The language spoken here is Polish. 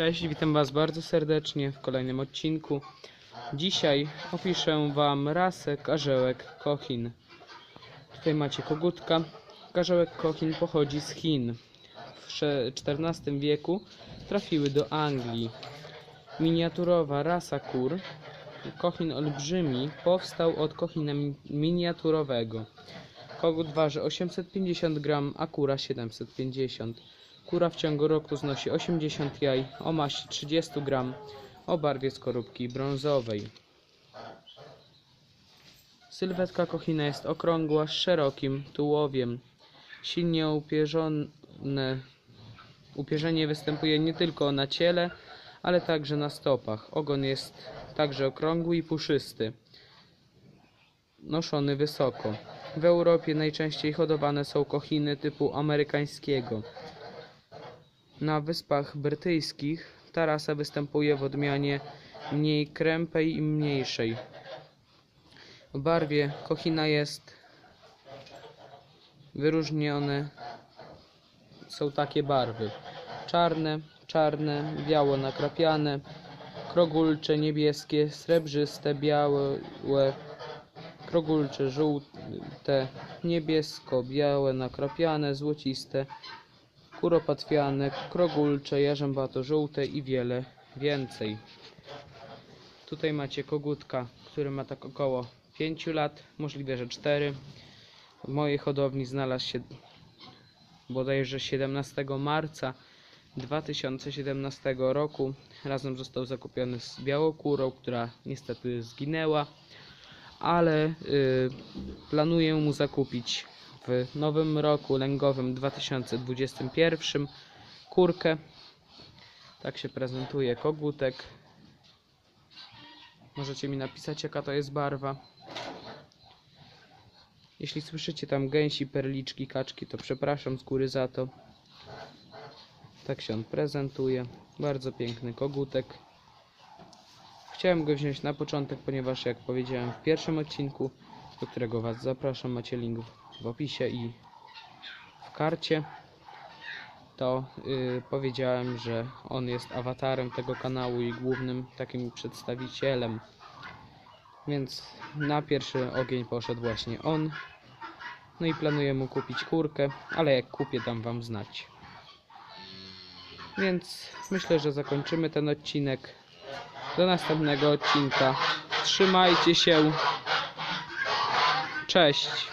Cześć, witam Was bardzo serdecznie w kolejnym odcinku. Dzisiaj opiszę Wam rasę karzełek Kochin. Tutaj macie kogutka. Karzełek Kochin pochodzi z Chin. W XIV wieku trafiły do Anglii. Miniaturowa rasa kur, Kochin olbrzymi, powstał od Kochina mi- miniaturowego. Kogut waży 850 gram, a kura 750 Kura w ciągu roku znosi 80 jaj o maści 30 gram o barwie skorupki brązowej. Sylwetka kochina jest okrągła z szerokim tułowiem. Silnie upierzone upierzenie występuje nie tylko na ciele, ale także na stopach. Ogon jest także okrągły i puszysty. Noszony wysoko. W Europie najczęściej hodowane są kochiny typu amerykańskiego. Na Wyspach Brytyjskich ta rasa występuje w odmianie mniej krępej i mniejszej. W barwie kochina jest wyróżnione są takie barwy czarne, czarne, biało nakrapiane, krogulcze niebieskie, srebrzyste, białe, krogulcze żółte, niebiesko, białe nakrapiane, złociste, kuropatwiane, krogulcze, jarzębato-żółte i wiele więcej. Tutaj macie kogutka, który ma tak około 5 lat, możliwe, że 4. W mojej hodowli znalazł się bodajże 17 marca 2017 roku. Razem został zakupiony z białokórą, która niestety zginęła, ale y, planuję mu zakupić w nowym roku lęgowym 2021 kurkę. Tak się prezentuje kogutek. Możecie mi napisać jaka to jest barwa. Jeśli słyszycie tam gęsi, perliczki, kaczki, to przepraszam z góry za to. Tak się on prezentuje. Bardzo piękny kogutek. Chciałem go wziąć na początek, ponieważ jak powiedziałem w pierwszym odcinku, do którego Was zapraszam, macie link w opisie i w karcie, to yy, powiedziałem, że on jest awatarem tego kanału i głównym takim przedstawicielem. Więc na pierwszy ogień poszedł właśnie on. No i planuję mu kupić kurkę, ale jak kupię, dam Wam znać. Więc myślę, że zakończymy ten odcinek. Do następnego odcinka. Trzymajcie się. Cześć.